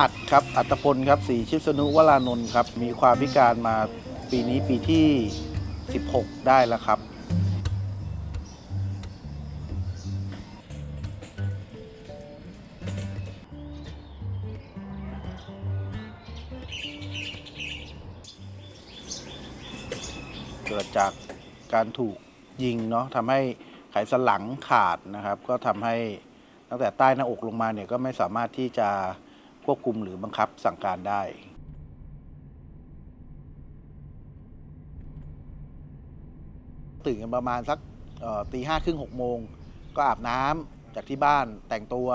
อัดครับ อัตพลครับสีชิสนุวรานนท์ครับ มีความพิการมาปีนี้ปีที่ 16 ได้แล้วครับ เกิดจากการถูกยิงเนาะทำให้ไขสันหลังขาดนะครับ ก็ทำให้ตั้งแต่ใต้หน้าอกลงมาเนี่ยก็ไม่สามารถที่จะ ควบคุมหรือบังคับสั่งการได้ตื่นกันประมาณสักตีห้าครึ่งหกโมง ก็อาบน้ำจากที่บ้านแต่งตัว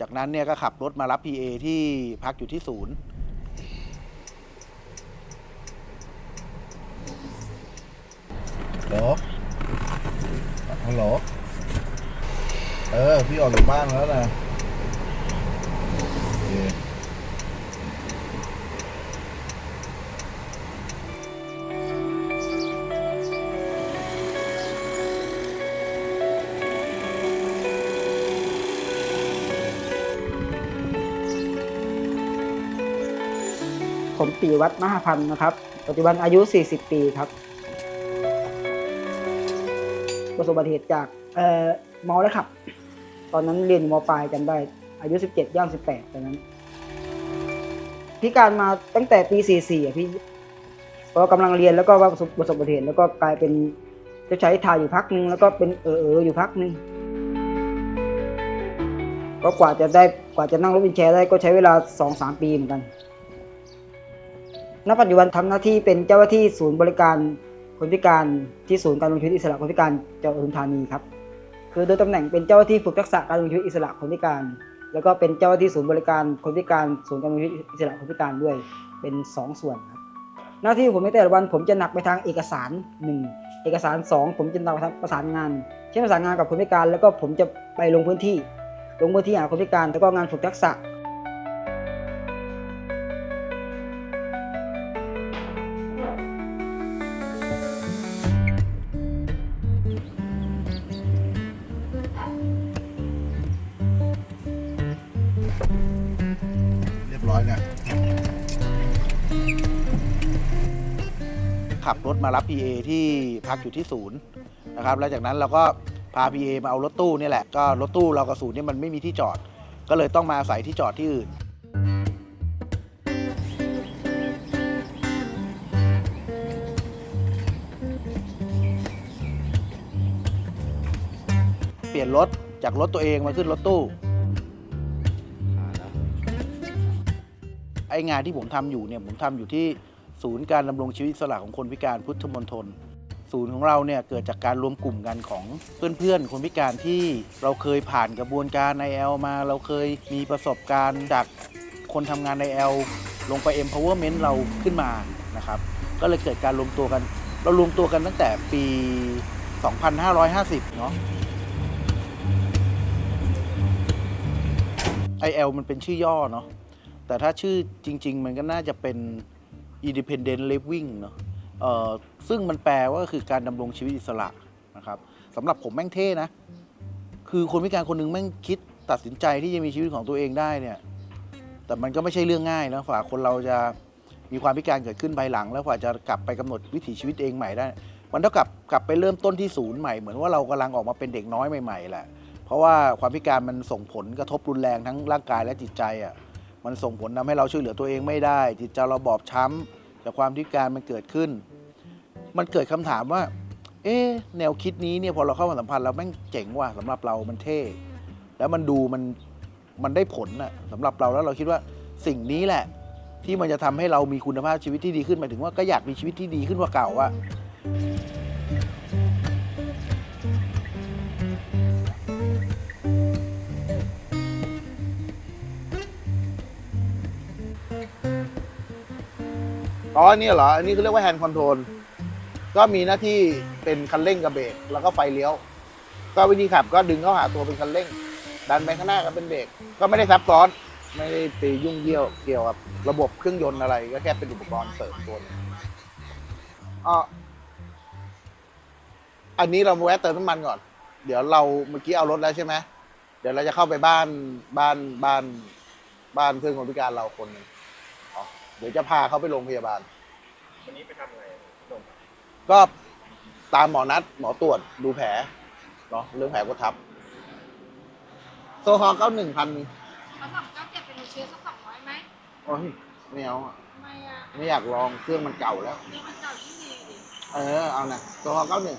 จากนั้นเนี่ยก็ขับรถมารับ PA ที่พักอยู่ที่ศูนย์ ฮัลโหล ฮัลโหล เออ พี่ออกจากบ้านแล้วนะ ผมปีวัฒน์มหาพันธ์นะครับ ปัจจุบันอายุ 40 ปีครับ ประสบอุบัติเหตุจากเอ่อมาแล้วขับ ตอนนั้นเรียนอยู่มปลายจำได้อายุ 17ย่าง18ตอนนั้นพิการมาตั้งแต่ปี 44อะพี่พอกำลังเรียนแล้วก็ว่าประสบประสบอุบัติเหตุแล้วก็กลายเป็นจะใช้ทายอยู่พักหนึ่งแล้วก็เป็นเออเอออยู่พักหนึ่งก็กว่าจะได้กว่าจะนั่งรถวินแชร์ได้ก็ใช้เวลา2-3ปีเหมือนกัน ณปัจจุบันทำหน้าที่เป็นเจ้าหน้าที่ศูนย์บริการคนพิการที่ศูนย์การลงชีวิตอิสระคนพิการจังหวัดปทุมธานีครับ คือโดยตำแหน่งเป็นเจ้าหน้าที่ฝึกทักษะการลงชีวิตอิสระคนพิการ แล้วก็เป็นเจ้าหน้าที่ศูนย์บริการคนพิการศูนย์การลงชีวิตอิสระคนพิการด้วยเป็นสองส่วนครับ หน้าที่ผมในแต่ละวันผมจะหนักไปทางเอกสารหนึ่งเอกสารสองผมจะหนักไปทางประสานงาน เช่นประสานงานกับคนพิการ แล้วก็ผมจะไปลงพื้นที่ ลงพื้นที่หาคนพิการแล้วก็งานฝึกทักษะ ขับรถมารับ PA ที่พักอยู่ที่ศูนย์นะครับแล้วจากนั้นเราก็พา PA มาเอารถตู้นี่แหละก็รถตู้เรากับศูนย์เนี่ยมันไม่มีที่จอด ก็เลยต้องมาอาศัยที่จอดที่อื่น เปลี่ยนรถจากรถตัวเองมาขึ้นรถตู้ไองานที่ผมทำอยู่เนี่ยผมทำอยู่ที่ ศูนย์การดำรงชีวิตอิสระของคนพิการพุทธมณฑลศูนย์ของเราเนี่ยเกิดจากการรวมกลุ่มกันของเพื่อนๆ คนพิการที่เราเคยผ่านกระบวนการในแอลมา เราเคยมีประสบการณ์จากคนทำงานในแอลลงไป empowerment เราขึ้นมานะครับ ก็เลยเกิดการรวมตัวกัน เรารวมตัวกันตั้งแต่ปี 2550 เนาะ IL มันเป็นชื่อย่อเนาะแต่ถ้าชื่อจริง ๆ มันก็น่าจะเป็น independent living เนอะเอ่อซึ่งมันแปลว่าคือการดำรงชีวิตอิสระนะครับสำหรับผมแม่งเท่นะ คือคนพิการคนหนึงแม่งคิดตัดสินใจที่จะมีชีวิตของตัวเองได้เนี่ย แต่มันก็ไม่ใช่เรื่องง่ายนะฝ่าคนเราจะมีความพิการเกิดขึ้นภายหลัง แล้วฝ่าจะกลับไปกำหนดวิถีชีวิตเองใหม่ได้ มันเท่ากับกลับไปเริ่มต้นที่ศูนย์ใหม่ เหมือนว่าเรากำลังออกมาเป็นเด็กน้อยใหม่ๆแหละ เพราะว่าความพิการมันส่งผลกระทบรุนแรงทั้งร่างกายและจิตใจอะ มันส่งผลทำให้เราช่วยเหลือตัวเองไม่ได้ จิตใจเราบอบช้ำ แต่ความพิการมันเกิดขึ้น มันเกิดคำถามว่า เอ๊แนวคิดนี้เนี่ยพอเราเข้ามาสัมพันธ์เราแม่งเจ๋งว่ะสำหรับเรามันเท่ แล้วมันดูมันมันได้ผลน่ะสำหรับเราแล้วเราคิดว่าสิ่งนี้แหละ ที่มันจะทำให้เรามีคุณภาพชีวิตที่ดีขึ้นหมายถึงว่าก็อยากมีชีวิตที่ดีขึ้นกว่าเก่าอะ อ๋ออันนี้เหรอ อันนี้คือเรียกว่าแฮนด์คอนโทรลก็มีหน้าที่เป็นคันเร่งกับเบรกแล้วก็ไฟเลี้ยว ก็วิธีขับก็ดึงเข้าหาตัวเป็นคันเร่ง ดันไปข้างหน้าก็เป็นเบรกก็ไม่ได้ซับซ้อน ไม่ได้ไปยุ่งเยี่ยวเกี่ยวกับระบบเครื่องยนต์อะไรก็แค่เป็นอุปกรณ์เสริมตัวนึงอ๋ออันนี้เราแวะเติมน้ำมันก่อน เดี๋ยวเราเมื่อกี้เอารถแล้วใช่ไหมเดี๋ยวเราจะเข้าไปบ้านบ้านบ้านบ้านเพื่อนคนพิการเราคนหนึ่ง เดี๋ยวจะพาเขาไปโรงพยาบาล วันนี้ไปทำอะไรนมก็ตามหมอนัดหมอตรวจดูแผลเนาะเรื่องแผลกดทับ โซฮอเก้าหนึ่งพันเขาสองเก้าเจ็ดเป็นเชื้อสักสองร้อยไหมโอ้ยไม่เอาอะทำไมอะไม่อยากลองเครื่องมันเก่าแล้วเรื่องมันเก่ายิ่งดีดิ เออเอานะโซฮอเก้าหนึ่ง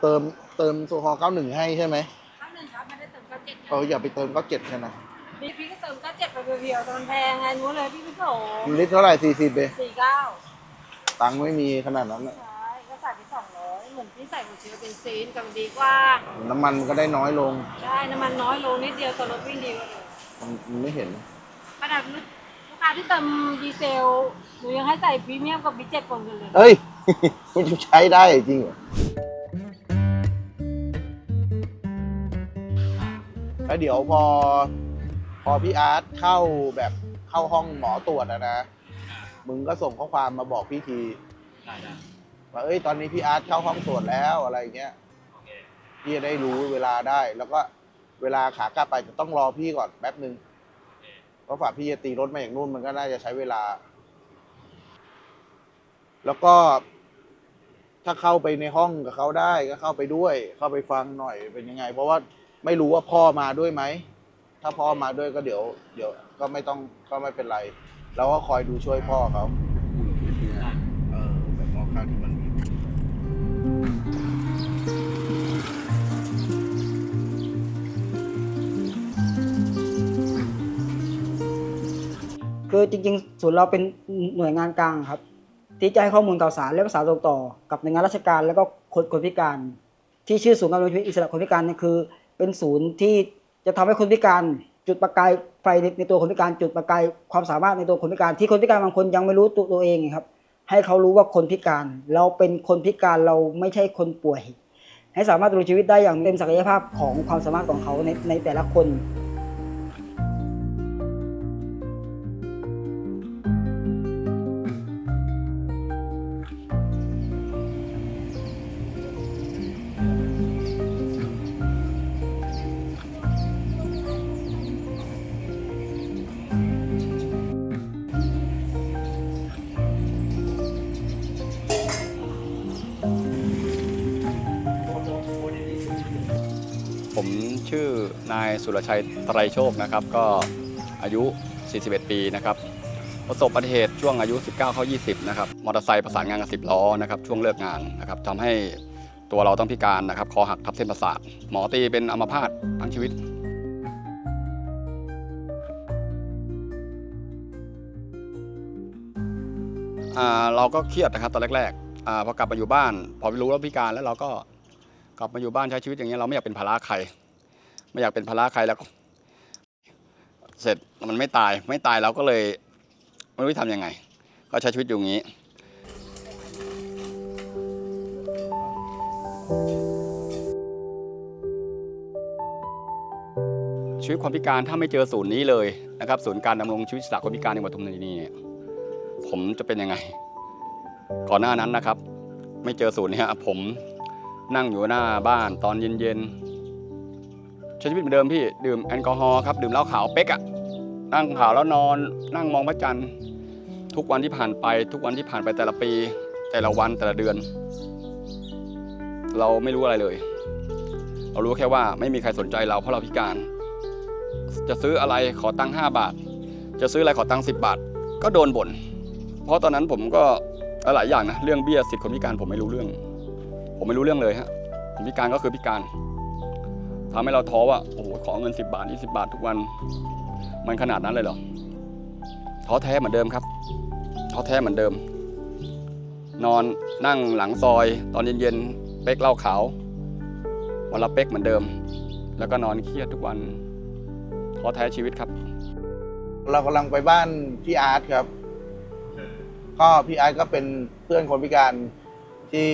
เติมเติมโซฮอเก้าหนึ่งให้ใช่ไหมครั้งหนึ่งครับไม่ได้เติมเก้าเจ็ดเอออย่าไปเติมเก้าเจ็ดใช่ไหมพี่พี่ก็เติมเก้าเจ็ดไปเพียวๆตอนแพงไงนู้นเลยพี่พี่โถลิตรเท่าไหร่สี่สิบเองสี่เก้าตังค์ไม่มีขนาดนั้นน่ะใช่ก็ใส่ไปสองร้อยเหมือนพี่ใส่หัวเชื้อเป็นซีนกับดีกว่า น้ำมันมันก็ได้น้อยลงใช่น้ำมันน้อยลงนิดเดียวแต่รถวิ่งดีกว่าเดิมมันมันไม่เห็น ขนาดลูกค้าที่เติมดีเซลหนูยังให้ใส่พรีเมียมกับบิ๊เจ็ดปนกันเลย เอ้ย มันจะใช้ได้จริงเหรอ แล้วเดี๋ยวพอ พอพี่อาร์ตเข้าแบบเข้าห้องหมอตรวจอะนะ มึงก็ส่งข้อความมาบอกพี่ทีได้ได้ว่าเอ้ยตอนนี้พี่อาร์ตเข้าห้องตรวจแล้วอะไรอย่างเงี้ยโอเคพี่จะได้รู้เวลาได้ แล้วก็เวลาขากลับไปจะต้องรอพี่ก่อนแป๊บหนึ่งเพราะฝ่าพี่จะตีรถมาอย่างนู่นมันก็น่าจะใช้เวลา แล้วก็ ถ้าเข้าไปในห้องกับเขาได้ก็เข้าไปด้วย เข้าไปฟังหน่อยเป็นยังไง เพราะว่า ไม่รู้ว่าพ่อมาด้วยไหม ถ้าพ่อมาด้วยก็เดี๋ยว เดี๋ยวก็ไม่ต้องก็ไม่เป็นไร เราก็คอยดูช่วยพ่อเขา เออแบบหม้อข้าวที่มันมีคือจริงๆศูนย์เราเป็นหน่วยงานกลางครับ ที่จะให้ข้อมูลข่าวสารและประสานส่งต่อ กับหน่วยงานราชการ แล้วก็คนคนพิการ ที่ชื่อศูนย์การดำรงชีวิตอิสระคนพิการเนี่ยคือ เป็นศูนย์ที่จะทำให้คนพิการจุดประกายไฟในในตัวคนพิการจุดประกายความสามารถในตัวคนพิการ ที่คนพิการบางคนยังไม่รู้ตัวตัวเองครับ ให้เขารู้ว่าคนพิการ เราเป็นคนพิการเราไม่ใช่คนป่วย ให้สามารถดูชีวิตได้อย่างเต็มศักยภาพของความสามารถของเขาในในแต่ละคน สุรชัยไตรโชคนะครับ ก็อายุ 41 ปีนะครับประสบอุบัติเหตุช่วงอายุ 19 เข้า 20 นะครับ มอเตอร์ไซค์ประสานงานกับ 10 ล้อนะครับ ช่วงเลิกงานนะครับทำให้ตัวเราต้องพิการนะครับ คอหักทับเส้นประสาท หมอตีเป็นอัมพาตทั้งชีวิต เราก็เครียดนะครับตอนแรกๆอพอกลับมาอยู่บ้าน พอรู้ว่าพิการแล้วเราก็กลับมาอยู่บ้านใช้ชีวิตอย่างเงี้ยเราไม่อยากเป็นภาระใคร ไม่อยากเป็นภาระใครแล้ว เสร็จมันไม่ตายไม่ตายเราก็เลยไม่รู้จะทำยังไง ก็ใช้ชีวิตอยู่อย่างนี้ชีวิตคนพิการถ้าไม่เจอศูนย์นี้เลยนะครับศูนย์การดำรงชีวิตสากคนพิการในวัดปทุมธานีเนี่ยผมจะเป็นยังไง ก่อนหน้านั้นนะครับ ไม่เจอศูนย์เนี่ยผมนั่งอยู่หน้าบ้านตอนเย็นๆ ใช้ชีวิตเหมือนเดิมพี่ดื่มแอลกอฮอล์ครับดื่มเหล้าขาวเป๊กอะนั่งขาวแล้วนอน นั่งมองพระจันทร์ทุกวันที่ผ่านไป ทุกวันที่ผ่านไปแต่ละปี แต่ละวันแต่ละเดือน เราไม่รู้อะไรเลย เรารู้แค่ว่าไม่มีใครสนใจเราเพราะเราพิการ จะซื้ออะไรขอตังค์ห้าบาท จะซื้ออะไรขอตังค์สิบบาท ก็โดนบ่นเพราะตอนนั้นผมก็หลายอย่างนะเรื่องเบี้ยสิทธิคนพิการผมไม่รู้เรื่อง ผมไม่รู้เรื่องเลยฮะผมพิการก็คือพิการ ทำให้เราท้อว่าโอ้โหขอเงิน 10 บาท 20 บาททุกวัน มันขนาดนั้นเลยเหรอท้อแท้เหมือนเดิมครับท้อแท้เหมือนเดิม นอนนั่งหลังซอย ตอนเย็นๆเป๊กเหล้าขาววันละเป๊กเหมือนเดิม แล้วก็นอนเครียดทุกวันท้อแท้ชีวิตครับ เรากำลังไปบ้านพี่อาร์ตครับก็พี่อาร์ตก็เป็นเพื่อนคนพิการที่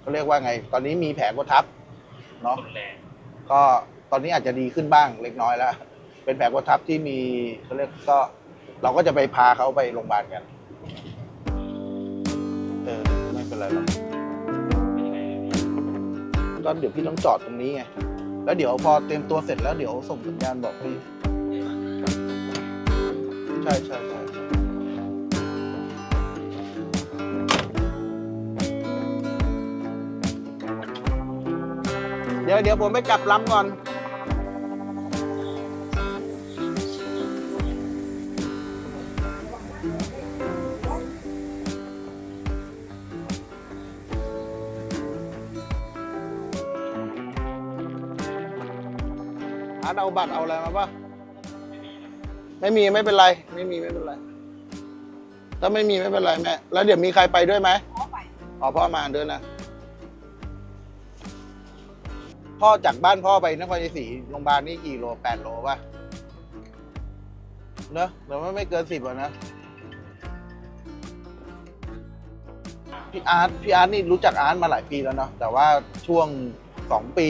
เขาเรียกว่าไง ตอนนี้มีแผลกดทับ นาะก็ตอนนี้อาจจะดีขึ้นบ้างเล็กน้อยแล้ว เป็นแผลกดทับที่มีเขาเรียกก็เราก็จะไปพาเขาไปโรงพยาบาลกัน เออ ไม่เป็นไรหรอก เป็นก็เดี๋ยวพี่ต้องจอดตรงนี้ไง แล้วเดี๋ยวพอเตรียมตัวเสร็จแล้วเดี๋ยวส่งสัญญาณบอกพี่ ใช่ใช่ ดี๋ยวเดี๋ยวผมไปกลับลำก่อน อาร์ตเอาบัตรเอาอะไรมาปะไม่มีไม่เป็นไร ไม่มีไม่เป็นไร ถ้าไม่มีไม่เป็นไรแม่ แล้วเดี๋ยวมีใครไปด้วยไหมอ๋อพ่อมาด้วยนะ พ่อจากบ้านพ่อไปนครชัยศรีโรงพยาบาลนี่กี่โลแปดโลป่ะเนอะเดี๋ยวไม่เกินสิบอะนะพี่อาร์ตพี่อาร์ตนี่รู้จักอาร์ตมาหลายปีแล้วเนาะแต่ว่าช่วงสองปี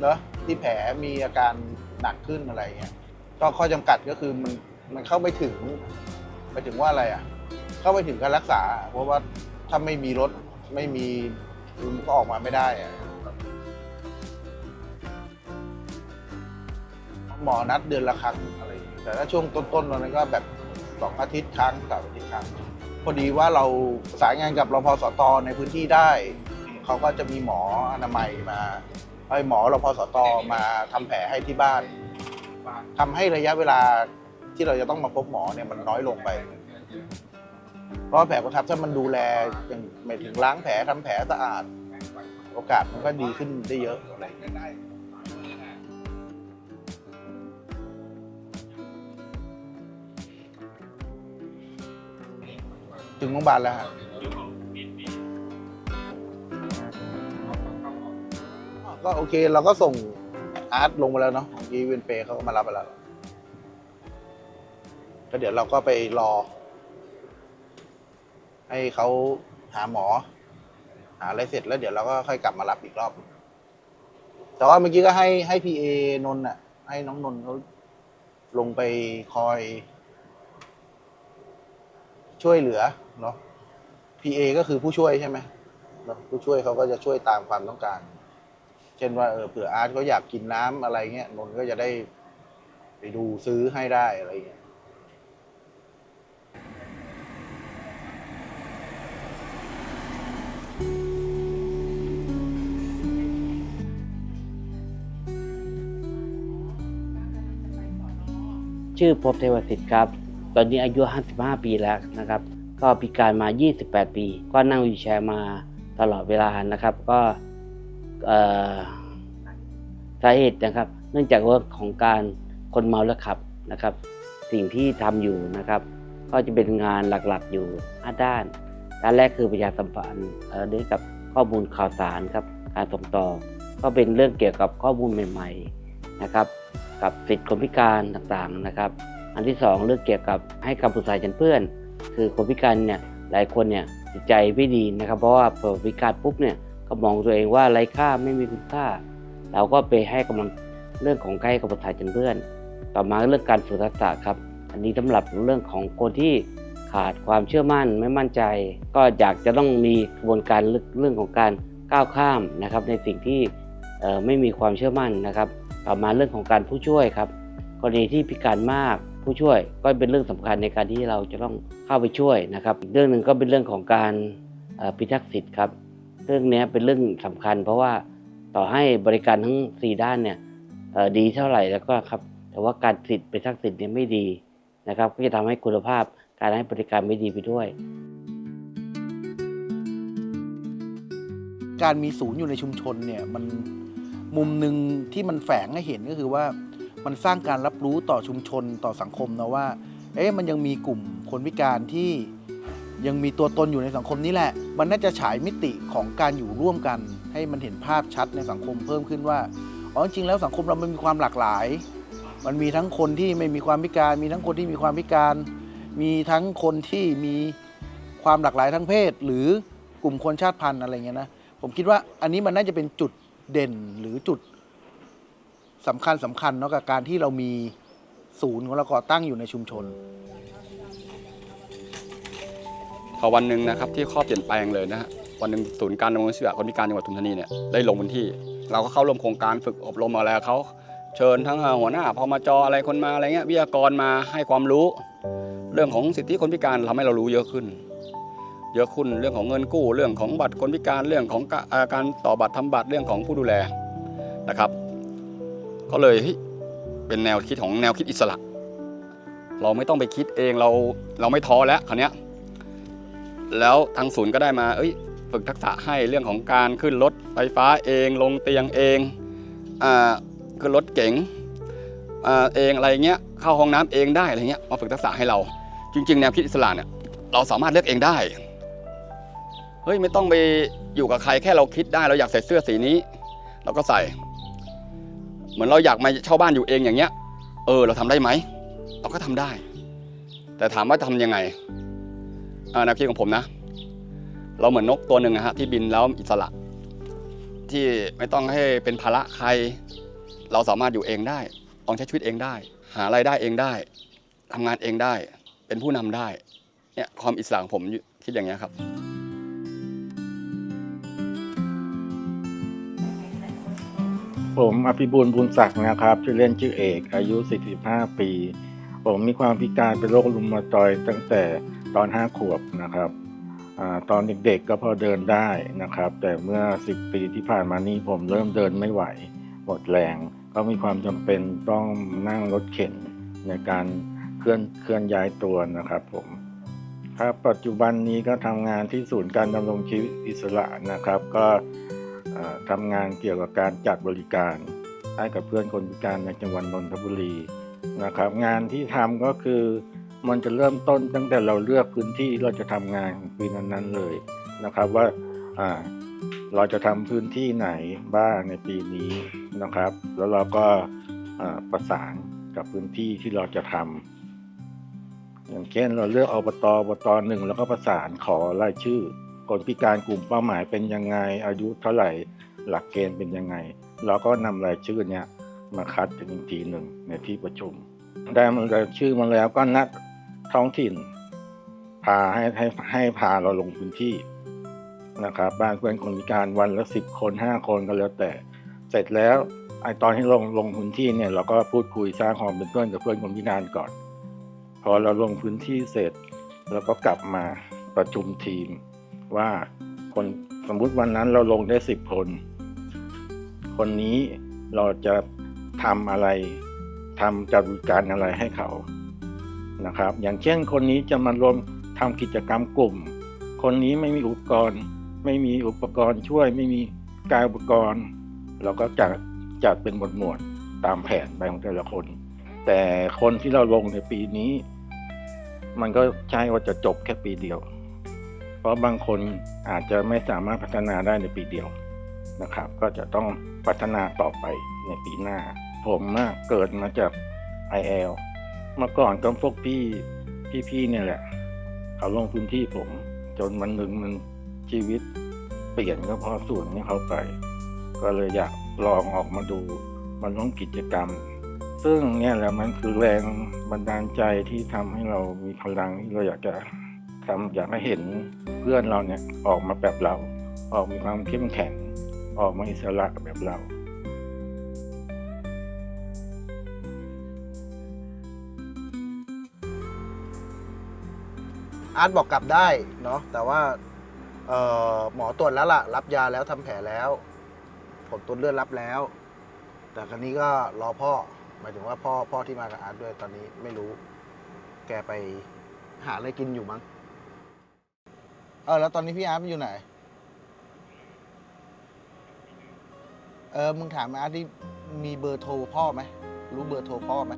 เนอะที่แผลมีอาการหนักขึ้นอะไรเงี้ยก็ข้อจำกัดก็คือมันมันเข้าไม่ถึงไปถึงว่าอะไรอะ เข้าไม่ถึงการรักษา เพราะว่าถ้าไม่มีรถไม่มีคุณก็ออกมาไม่ได้อะ หมอนัดเดือนละครั้งอะไรอย่างเงี้ยแต่ถ้าช่วงต้นๆตอนนั้นก็แบบสองอาทิตย์ครั้งสามอาทิตย์ครั้งพอดีว่าเราสานงานกับรพสตในพื้นที่ได้ เขาก็จะมีหมออนามัยมาไอ้หมอรพสตมาทำแผลให้ที่บ้านทำให้ระยะเวลาที่เราจะต้องมาพบหมอเนี่ยมันน้อยลงไป เพราะแผลกระทับถ้ามันดูแลอย่างหมายถึงล้างแผลทำแผลสะอาด โอกาสมันก็ดีขึ้นได้เยอะอะไรอย่างเงี้ย ถึงโรงพยาบาลแล้วฮะก็โอเคเราก็ส่งอาร์ตลงมาแล้วเนาะยีเวนเปเขาก็มารับไปแล้วก็เดี๋ยวเราก็ไปรอ ให้เขาหาหมอ หาอะไรเสร็จแล้วเดี๋ยวเราก็ค่อยกลับมารับอีกรอบ แต่ว่าเมื่อกี้ก็ให้ให้พีเอนนท์อะ ให้น้องนนท์เขาลงไปคอย ช่วยเหลือ เนาะพีเอก็คือผู้ช่วยใช่ไหมเนอะผู้ช่วยเขาก็จะช่วยตามความต้องการ เช่นว่าเออเผื่ออาร์ตเขาอยากกินน้ำอะไรเงี้ยนนก็จะได้ไปดูซื้อให้ได้อะไรเงี้ยชื่อภพเทวสิทธิ์ครับ ตอนนี้อายุ 55 ปีแล้วนะครับ ก็พิการมา 28 ปี ก็นั่งวีลแชร์มาตลอดเวลานะครับ ก็สาเหตุนะครับ เนื่องจากว่าของการคนเมาแล้วขับนะครับ สิ่งที่ทำอยู่นะครับ ก็จะเป็นงานหลักๆอยู่ 5 ด้าน ด้านแรกคือประชาสัมพันธ์เอ่อด้วยกับข้อมูลข่าวสารครับ การส่งต่อ ก็เป็นเรื่องเกี่ยวกับข้อมูลใหม่ๆนะครับ กับสิทธิคนพิการต่างๆนะครับ อันที่สองเรื่องเกี่ยวกับให้คำปรึกษาจากเพื่อน คือคนพิการเนี่ยหลายคนเนี่ยจิตใจไม่ดีนะครับ เพราะว่าพอพิการปุ๊บเนี่ยก็มองตัวเองว่าไร้ค่าไม่มีคุณค่า เราก็ไปให้กำลังเรื่องของใการให้คำปรึกษาจากเพื่อน ต่อมาเรื่องการฝึกทักษะครับ อันนี้สำหรับเรื่องของคนที่ขาดความเชื่อมั่นไม่มั่นใจ ก็อยากจะต้องมีกระบวนการเรื่องของการก้าวข้ามนะครับ ในสิ่งที่ไม่มีความเชื่อมั่นนะครับ ต่อมาเรื่องของการผู้ช่วยครับกรณีที่พิการมาก ผู้ช่วยก็เป็นเรื่องสำคัญในการที่เราจะต้องเข้าไปช่วยนะครับอีกเรื่องหนึ่งก็เป็นเรื่องของการพิทักษ์สิทธิ์ครับเรื่องนี้เป็นเรื่องสำคัญ เพราะว่าต่อให้บริการทั้ง 4 ด้านเนี่ยดีเท่าไหร่แล้วก็ครับแต่ว่าการสิทธิ์พิทักษ์สิทธิ์เนี่ยไม่ดีนะครับก็จะทำให้คุณภาพการให้บริการไม่ดีไปด้วย การมีศูนย์อยู่ในชุมชนเนี่ยมันมุมหนึ่งที่มันแฝงให้เห็นก็คือว่า มันสร้างการรับรู้ต่อชุมชนต่อสังคมนะว่า เอ๊ะมันยังมีกลุ่มคนพิการที่ยังมีตัวตนอยู่ในสังคมนี้แหละ มันน่าจะฉายมิติของการอยู่ร่วมกัน ให้มันเห็นภาพชัดในสังคมเพิ่มขึ้นว่า อ๋อจริงๆแล้วสังคมเรามันมีความหลากหลาย มันมีทั้งคนที่ไม่มีความพิการ มีทั้งคนที่มีความพิการ มีทั้งคนที่มีความหลากหลายทางเพศ หรือกลุ่มคนชาติพันธุ์อะไรเงี้ยนะ ผมคิดว่าอันนี้มันน่าจะเป็นจุดเด่นหรือจุด สำคัญสำคัญเนาะกับการที่เรามีศูนย์ของเราก่อตั้งอยู่ในชุมชน พอวันหนึ่งนะครับที่ข้อเปลี่ยนแปลงเลยนะฮะวันหนึ่งศูนย์การดำรงชีวิตคนพิการจังหวัดปทุมธานีเนี่ยได้ลงพื้นที่ เราก็เข้าร่วมโครงการฝึกอบรมอะไรเขาเชิญทั้งหัวหน้าพมจอะไรคนมาอะไรเงี้ยวิทยากรมาให้ความรู้ เรื่องของสิทธิคนพิการทำให้เรารู้เยอะขึ้น เยอะขึ้นเรื่องของเงินกู้ เรื่องของบัตรคนพิการเรื่องของกาการต่อบัตรทำบัตรเรื่องของผู้ดูแลนะครับ ก็เลยเป็นแนวคิดของแนวคิดอิสระ เราไม่ต้องไปคิดเองเราเราไม่ท้อแล้วคราวนี้ยแล้วทางศูนย์ก็ได้มาเอ้ยฝึกทักษะให้เรื่องของการขึ้นรถไฟฟ้าเองลงเตียงเองอ่าขึ้นรถเก๋งอ่าเองอะไรเงี้ยเข้าห้องน้ำเองได้อะไรเงี้ยมาฝึกทักษะให้เรา จริง ๆ แนวคิดอิสระเนี่ยเราสามารถเลือกเองได้เฮ้ยไม่ต้องไปอยู่กับใครแค่เราคิดได้เราอยากใส่เสื้อสีนี้ เราก็ใส่ เหมือนเราอยากมาเช่าบ้านอยู่เองอย่างเงี้ย เออ เราทำได้ไหมเราก็ทำได้ แต่ถามว่าทำยังไงอ่าแนวคิดของผมนะ เราเหมือนนกตัวหนึ่งนะฮะที่บินแล้วอิสระ ที่ไม่ต้องให้เป็นภาระใคร เราสามารถอยู่เองได้ลองใช้ชีวิตเองได้ หารายได้เองได้ทำงานเองได้ เป็นผู้นำได้เนี่ยความอิสระของผมคิดอย่างเงี้ยครับ ผมอภิบูลย์บุญศักดิ์นะครับชื่อเล่นชื่อเอก อายุ 45 ปี ผมมีความพิการเป็นโรครุมาตอยตั้งแต่ตอน 5 ขวบนะครับอตอนเด็กๆก็พอเดินได้นะครับ แต่เมื่อ 10 ปีที่ผ่านมานี้ผมเริ่มเดินไม่ไหว หมดแรง ก็มีความจำเป็นต้องนั่งรถเข็นในการเคลื่อนเคลื่อนย้ายตัวนะครับผมครับปัจจุบันนี้ก็ทำงานที่ศูนย์การดำรงชีวิตอิสระนะครับ ก็ ทำงานเกี่ยวกับการจัดบริการให้กับเพื่อนคนพิการในจังหวัดนนทบุรีนะครับ งานที่ทำก็คือมันจะเริ่มต้นตั้งแต่เราเลือกพื้นที่เราจะทำงานปีนั้นๆเลยนะครับว่าเราจะทำพื้นที่ไหนบ้างในปีนี้นะครับ แล้วเราก็ประสานกับพื้นที่ที่เราจะทำอย่างเช่นเราเลือกอบตอบตหนึ่งแล้วก็ประสานขอรายชื่อ คนพิการกลุ่มเป้าหมายเป็นยังไง อายุเท่าไหร่หลักเกณฑ์เป็นยังไง เราก็นำรายชื่อเนี้ยมาคัดกันอีกทีหนึ่งในที่ประชุม ได้รายชื่อมาแล้วก็นัดท้องถิ่น พาให้ให้ให้พาเราลงพื้นที่นะครับบ้านเพื่อนคนพิการวันละสิบคนห้าคนก็แล้วแต่ เสร็จแล้วไอตอนที่ลงลงพื้นที่เนี่ยเราก็พูดคุยสร้างความเป็นเพื่อนกับเพื่อนคนพิการก่อน พอเราลงพื้นที่เสร็จเราก็กลับมาประชุมทีม ว่าคนสมมุติวันนั้นเราลงได้สิบคน คนนี้เราจะทำอะไรทำจัดการอะไรให้เขานะครับ อย่างเช่นคนนี้จะมารวมทำกิจกรรมกลุ่ม คนนี้ไม่มีอุปกรณ์ ไม่มีอุปกรณ์ช่วย ไม่มีกายอุปกรณ์ เราก็จัดจัดเป็นหมวดหมวดตามแผนไปของแต่ละคน แต่คนที่เราลงในปีนี้ มันก็ใช่ว่าจะจบแค่ปีเดียว เพราะบางคนอาจจะไม่สามารถพัฒนาได้ในปีเดียวนะครับ ก็จะต้องพัฒนาต่อไปในปีหน้า ผมเกิดมาจาก IL เมื่อก่อนก็พวกพี่พี่ๆเนี่ยแหละ เขาลงพื้นที่ผม จนวันหนึ่งมันชีวิตเปลี่ยนก็เพราะส่วนนี้เขาไป ก็เลยอยากลองออกมาดูมาร่วมกิจกรรม ซึ่งเนี่ยแหละมันคือแรงบันดาลใจที่ทำให้เรามีพลังที่เราอยากจะ ทำอยากให้เห็นเพื่อนเราเนี่ยออกมาแบบเรา ออกมีความเข้มแข็ง ออกมาอิสระแบบเราอาร์ตบอกกลับได้เนาะแต่ว่าหมอตรวจแล้วล่ะ รับยาแล้วทำแผลแล้ว ผลตรวจเลือดรับแล้ว แต่ครั้นี้ก็รอพ่อหมายถึงว่าพ่อพ่อที่มากับอาร์ตด้วยตอนนี้ไม่รู้ แกไปหาอะไรกินอยู่มั้ง เออแล้วตอนนี้พี่อาร์ตมันอยู่ไหน เออมึงถามอาร์ตที่มีเบอร์โทรพ่อไหมรู้เบอร์โทรพ่อไหม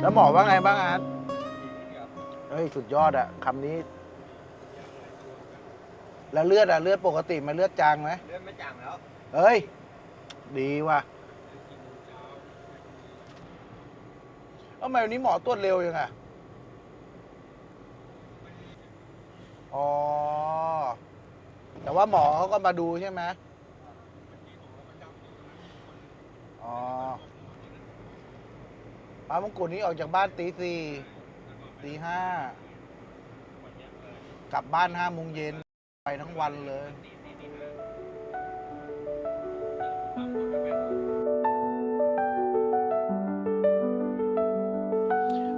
แล้วหมอว่าไงบ้างอาร์ตเฮ้ยสุดยอดอะคำนี้ แล้วเลือดอะเลือดปกติไหมเลือดจางไหมเลื่อนไม่จางแล้ว เฮ้ย ดีว่ะ ทำไมวันนี้หมอตรวจเร็วยังอะอ๋อ แต่ว่าหมอเขาก็มาดูใช่ไหมอ๋อป้ามงกุฎนี้ออกจากบ้านตีสี่ตีห้ากลับบ้านห้าโมงเย็นไปทั้งวันเลย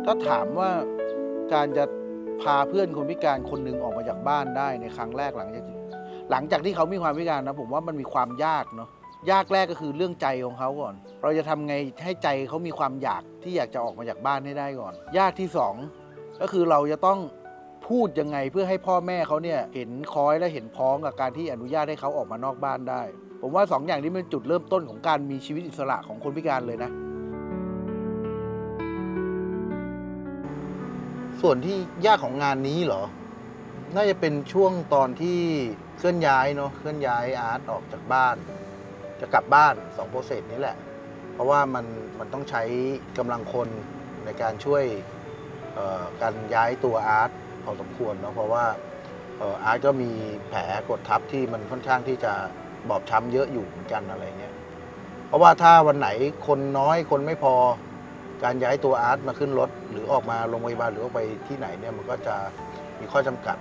ถ้าถามว่าการจะพาเพื่อนคนพิการคนหนึ่งออกมาจากบ้านได้ในครั้งแรกหลังจากหลังจากที่เขามีความพิการนะผมว่ามันมีความยากเนาะยากแรกก็คือเรื่องใจของเขาก่อน เราจะทำไงให้ใจเขามีความอยากที่อยากจะออกมาจากบ้านให้ได้ก่อน ยากที่สองก็คือเราจะต้องพูดยังไงเพื่อให้พ่อแม่เขาเนี่ยเห็นคอยและเห็นพ้องกับการที่อนุญาตให้เขาออกมานอกบ้านได้ ผมว่าสองอย่างนี้เป็นจุดเริ่มต้นของการมีชีวิตอิสระของคนพิการเลยนะ ส่วนที่ยากของงานนี้เหรอ น่าจะเป็นช่วงตอนที่เคลื่อนย้ายเนาะเคลื่อนย้ายอาร์ตออกจากบ้าน จะกลับบ้านสองโปรเซสนี้แหละ เพราะว่ามันมันต้องใช้กำลังคนในการช่วยการย้ายตัวอาร์ตพอสมควรเนาะเพราะว่าอาร์ตก็มีแผลกดทับที่มันค่อนข้างที่จะบอบช้ำเยอะอยู่เหมือนกันอะไรเงี้ยเพราะว่าถ้าวันไหนคนน้อยคนไม่พอ การย้ายตัวอาร์ตมาขึ้นรถ หรือออกมาโรงพยาบาลหรือออกไปที่ไหนเนี่ยมันก็จะมีข้อจำกัด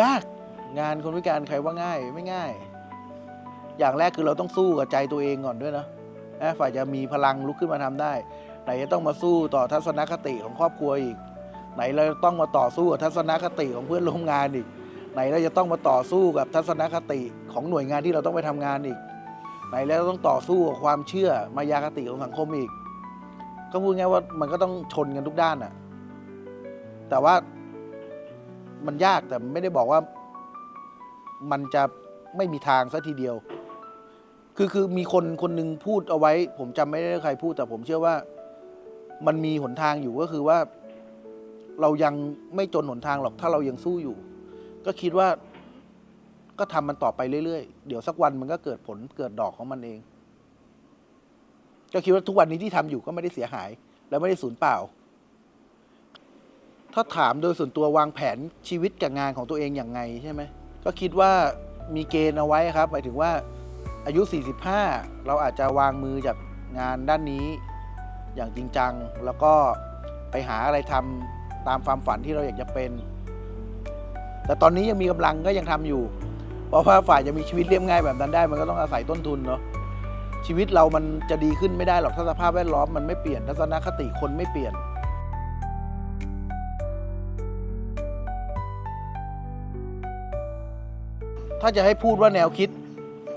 ยากงานคนพิการใครว่าง่ายไม่ง่าย อย่างแรกคือเราต้องสู้กับใจตัวเองก่อนด้วยนะนะฝ่ายจะมีพลังลุกขึ้นมาทำได้ ไหนจะต้องมาสู้ต่อทัศนคติของครอบครัวอีก ไหนเราจะต้องมาต่อสู้กับทัศนคติของเพื่อนร่วมงานอีก ไหนเราจะต้องมาต่อสู้กับทัศนคติของหน่วยงานที่เราต้องไปทำงานอีก ไหนแล้วต้องต่อสู้กับความเชื่อมายาคติของสังคมอีก ก็พูดง่ายว่ามันก็ต้องชนกันทุกด้านอะแต่ว่ามันยากแต่ไม่ได้บอกว่า มันจะไม่มีทางซะทีเดียว คือคือมีคนคนหนึ่งพูดเอาไว้ ผมจำไม่ได้ใครพูด แต่ผมเชื่อว่า มันมีหนทางอยู่ก็คือว่า เรายังไม่จนหนทางหรอกถ้าเรายังสู้อยู่ ก็คิดว่า ก็ทำมันต่อไปเรื่อยๆ เดี๋ยวสักวันมันก็เกิดผลเกิดดอกของมันเอง ก็คิดว่าทุกวันนี้ที่ทำอยู่ก็ไม่ได้เสียหาย และไม่ได้สูญเปล่า ถ้าถามโดยส่วนตัววางแผนชีวิตกับงานของตัวเองอย่างไงใช่ไหมก็คิดว่ามีเกณฑ์เอาไว้ครับหมายถึงว่าอายุ 45 เราอาจจะวางมือจากงานด้านนี้ อย่างจริงจัง แล้วก็ไปหาอะไรทำตามความฝันที่เราอยากจะเป็น แต่ตอนนี้ยังมีกำลังก็ยังทำอยู่ เพราะว่าฝ่ายจะมีชีวิตเรียบง่ายแบบนั้นได้ มันก็ต้องอาศัยต้นทุนเนาะชีวิตเรามันจะดีขึ้นไม่ได้หรอกถ้าสภาพแวดล้อมมันไม่เปลี่ยนทัศนคติคนไม่เปลี่ยนถ้าจะให้พูดว่าแนวคิด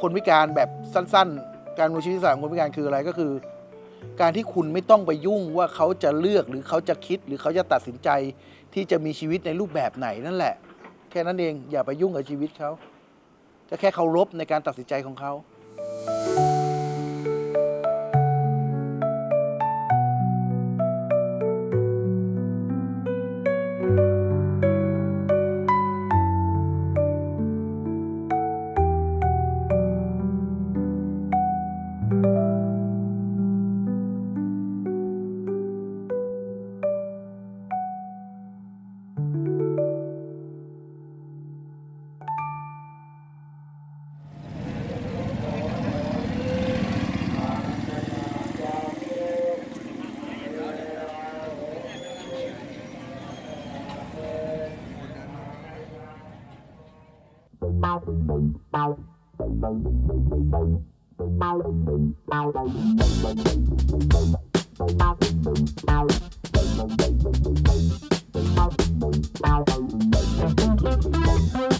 คนพิการแบบสั้น ๆ การดำรงชีวิตสระของคนพิการคืออะไรก็คือ การที่คุณไม่ต้องไปยุ่งว่าเขาจะเลือกหรือเขาจะคิดหรือเขาจะตัดสินใจที่จะมีชีวิตในรูปแบบไหนนั่นแหละ แค่นั้นเองอย่าไปยุ่งกับชีวิตเขา ก็แค่เคารพในการตัดสินใจของเขา You.